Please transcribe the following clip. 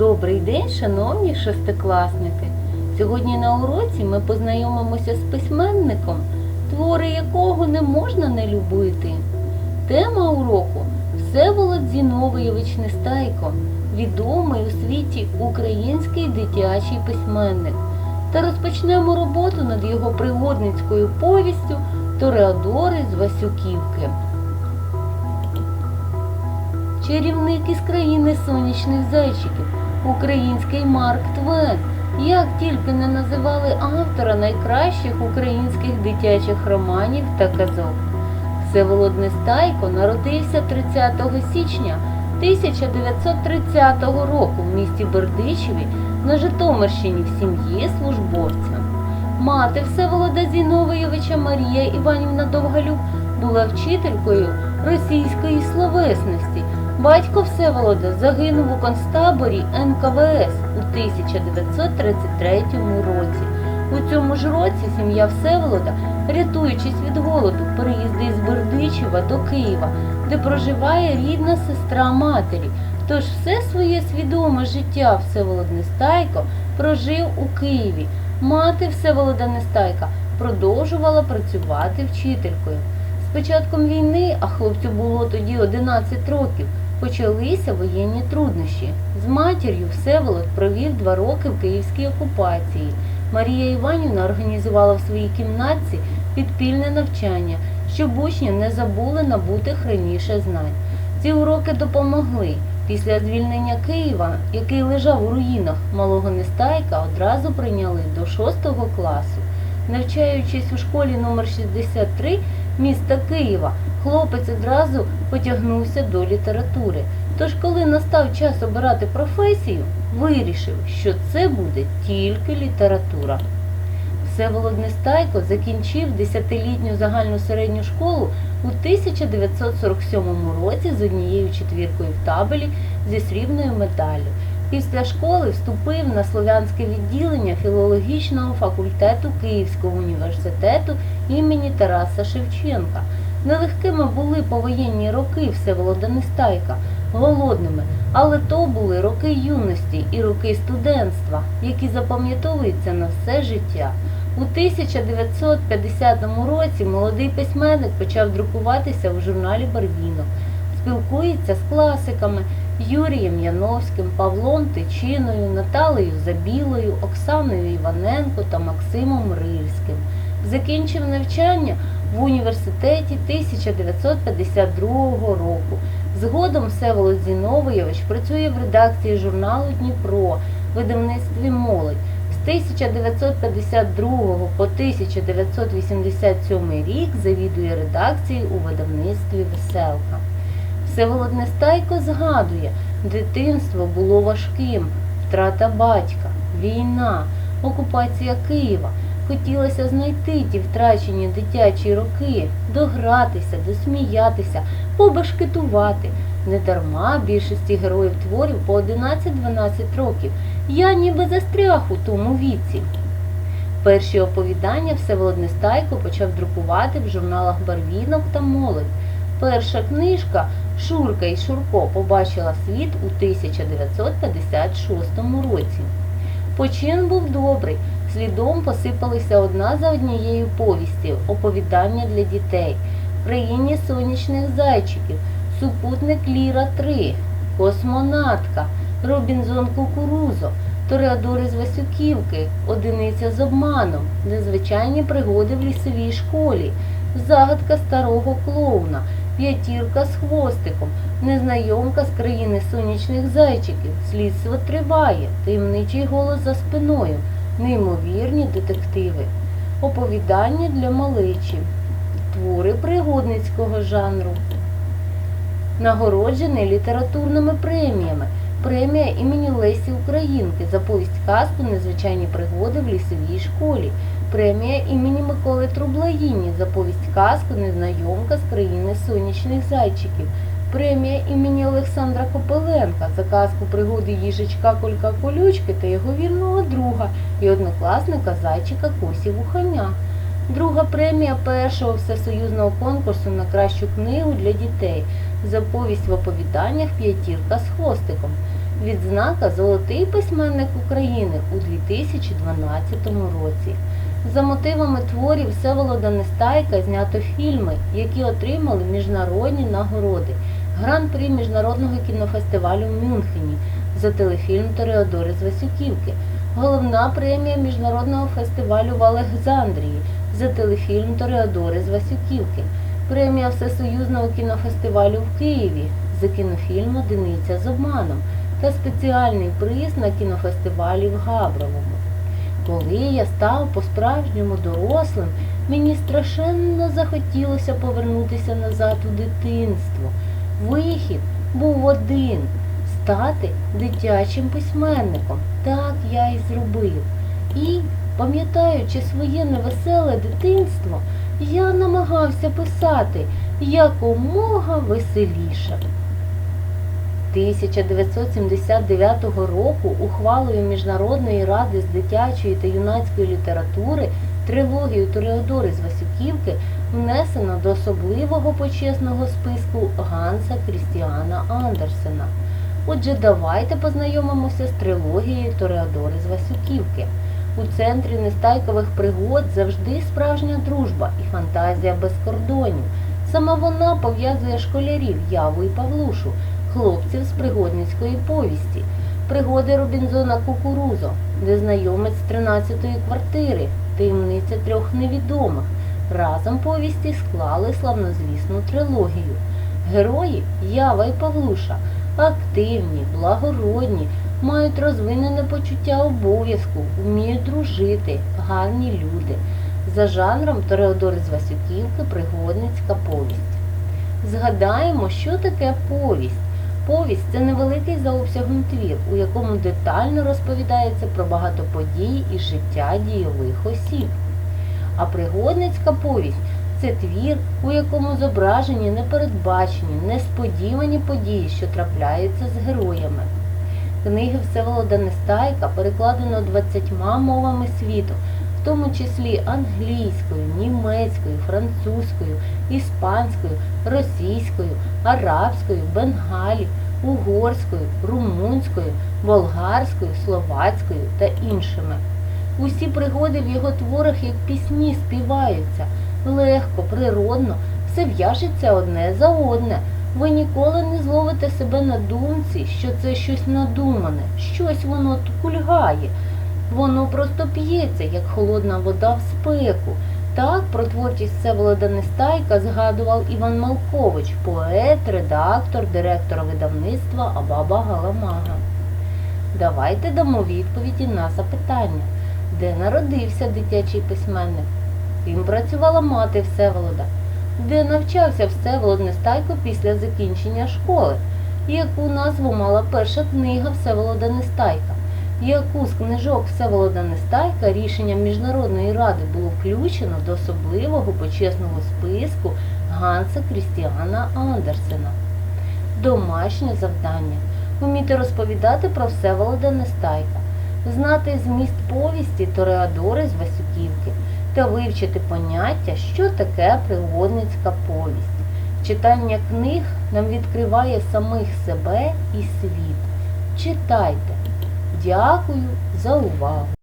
Добрий день, шановні шестикласники! Сьогодні на уроці ми познайомимося з письменником, твори якого не можна не любити. Тема уроку Всеволод Зіновійович Нестайко, відомий у світі український дитячий письменник. Та розпочнемо роботу над його пригодницькою повістю Тореадори з Васюківки. Чарівник із країни сонячних зайчиків, український Марк Твен. Як тільки не називали автора найкращих українських дитячих романів та казок. Всеволод Нестайко народився 30 січня 1930 року в місті Бердичеві на Житомирщині в сім'ї службовця. Мати Всеволода Зіновійовича Марія Іванівна Довгалюк була вчителькою російської словесності. Батько Всеволода загинув у концтаборі НКВС у 1933 році. У цьому ж році сім'я Всеволода, рятуючись від голоду, переїздить з Бердичева до Києва, де проживає рідна сестра матері. Тож все своє свідоме життя Всеволод Нестайко прожив у Києві. Мати Всеволода Нестайка продовжувала працювати вчителькою. З початком війни, а хлопцю було тоді 11 років, почалися воєнні труднощі. З матір'ю Всеволод провів два роки в київській окупації. Марія Іванівна організувала в своїй кімнатці підпільне навчання, щоб учні не забули набутих раніше знань. Ці уроки допомогли. Після звільнення Києва, який лежав у руїнах малого Нестайка, одразу прийняли до 6 класу. Навчаючись у школі номер 63 міста Києва, хлопець одразу потягнувся до літератури. Тож, коли настав час обирати професію, вирішив, що це буде тільки література. Всеволод Нестайко закінчив 10-літню загальну середню школу у 1947 році з однією четвіркою в табелі зі срібною медаллю. Після школи вступив на слов'янське відділення філологічного факультету Київського університету імені Тараса Шевченка. Нелегкими були повоєнні роки Всеволода Нестайка, голодними, але то були роки юності і роки студентства, які запам'ятовуються на все життя. У 1950 році молодий письменник почав друкуватися в журналі Барвінок. Спілкується з класиками Юрієм Яновським, Павлом Тичиною, Наталею Забілою, Оксаною Іваненко та Максимом Рильським. Закінчив навчання в університеті 1952 року. Згодом Всеволод Зіновійович працює в редакції журналу Дніпро, видавництві Молодь. З 1952 по 1987 рік завідує редакцією у видавництві Веселка. Всеволод Нестайко згадує, дитинство було важким, втрата батька, війна, окупація Києва. Хотілося знайти ті втрачені дитячі роки, догратися, досміятися, побашкетувати. Недарма більшості героїв творів по 11-12 років. Я ніби застряг у тому віці. Перші оповідання Всеволод Нестайко почав друкувати в журналах Барвінок та Молодь. Перша книжка Шурка і Шурко побачила світ у 1956 році. Почин був добрий, слідом посипалися одна за однією повісті, оповідання для дітей, в країні сонячних зайчиків, супутник Ліра 3, Космонавтка, Робінзон Кукурузо, Тореадори з Васюківки, Одиниця з обманом, Незвичайні пригоди в лісовій школі, Загадка старого клоуна, П'ятірка з хвостиком, Незнайомка з країни сонячних зайчиків, Слідство триває, таємничий голос за спиною, Неймовірні детективи, Оповідання для малечі, Твори пригодницького жанру. Нагороджений літературними преміями. Премія імені Лесі Українки за повість казку Незвичайні пригоди в лісовій школі. Премія імені Миколи Трублаїні за повість казку Незнайомка з країни сонячних зайчиків. Премія імені Олександра Копеленка за казку пригоди їжачка Колька Колючки та його вірного друга і однокласника зайчика Косі Вуханя. Друга премія першого всесоюзного конкурсу на кращу книгу для дітей за повість в оповіданнях П'ятірка з хвостиком. відзнака Золотий письменник України у 2012 році. За мотивами творів Всеволода Нестайка знято фільми, які отримали міжнародні нагороди. Гран-прі Міжнародного кінофестивалю в Мюнхені за телефільм Тореодори з Васюківки, головна премія Міжнародного фестивалю в Олександрії за телефільм Тореодори з Васюківки, премія Всесоюзного кінофестивалю в Києві за кінофільм Одиниця з обманом та спеціальний приз на кінофестивалі в Габровому. Коли я став по-справжньому дорослим, мені страшенно захотілося повернутися назад у дитинство. Вихід був один стати дитячим письменником. Так я і зробив. І, пам'ятаючи своє невеселе дитинство, я намагався писати якомога веселіше. 1979 року ухвалою Міжнародної ради з дитячої та юнацької літератури трилогію Тореодори з Васюківки внесено до особливого почесного списку Ганса Крістіана Андерсена. Отже, давайте познайомимося з трилогією Тореодори з Васюківки. У центрі нестайкових пригод завжди справжня дружба і фантазія без кордонів. Саме вона пов'язує школярів Яву і Павлушу, хлопців з пригодницької повісті, пригоди Робінзона Кукурузо, де знайомець з 13-ї квартири, таємниця трьох невідомих. Разом повісті склали славнозвісну трилогію. Герої Ява і Павлуша активні, благородні, мають розвинене почуття обов'язку, вміють дружити, гарні люди. За жанром Тореодори з Васюківки пригодницька повість. Згадаємо, що таке повість. Повість це невеликий за обсягом твір, у якому детально розповідається про багато подій із життя дійових осіб. А пригодницька повість це твір, у якому зображені непередбачені, несподівані події, що трапляються з героями. Книги Всеволода Нестайка перекладено 20 мовами світу, в тому числі англійською, німецькою, французькою, іспанською, російською, арабською, бенгалі, угорською, румунською, болгарською, словацькою та іншими. Усі пригоди в його творах як пісні співаються, легко, природно, все в'яжеться одне за одне. Ви ніколи не зловите себе на думці, що це щось надумане, щось воно тут кульгає. Воно просто п'ється, як холодна вода в спеку. Так про творчість Всеволода Нестайка згадував Іван Малкович, поет, редактор, директор видавництва Абаба Галамага. Давайте дамо відповіді на запитання, де народився дитячий письменник, ким працювала мати Всеволода, де навчався Всеволод Нестайко після закінчення школи, яку назву мала перша книга Всеволода Нестайка, яку з книжок Всеволода Нестайка рішенням Міжнародної ради було включено до особливого почесного списку Ганса Крістіана Андерсена. Домашнє завдання. Вміти розповідати про Всеволода Нестайка, знати зміст повісті Тореадори з Васюківки та вивчити поняття, що таке пригодницька повість. Читання книг нам відкриває самих себе і світ. Читайте. Дякую за увагу!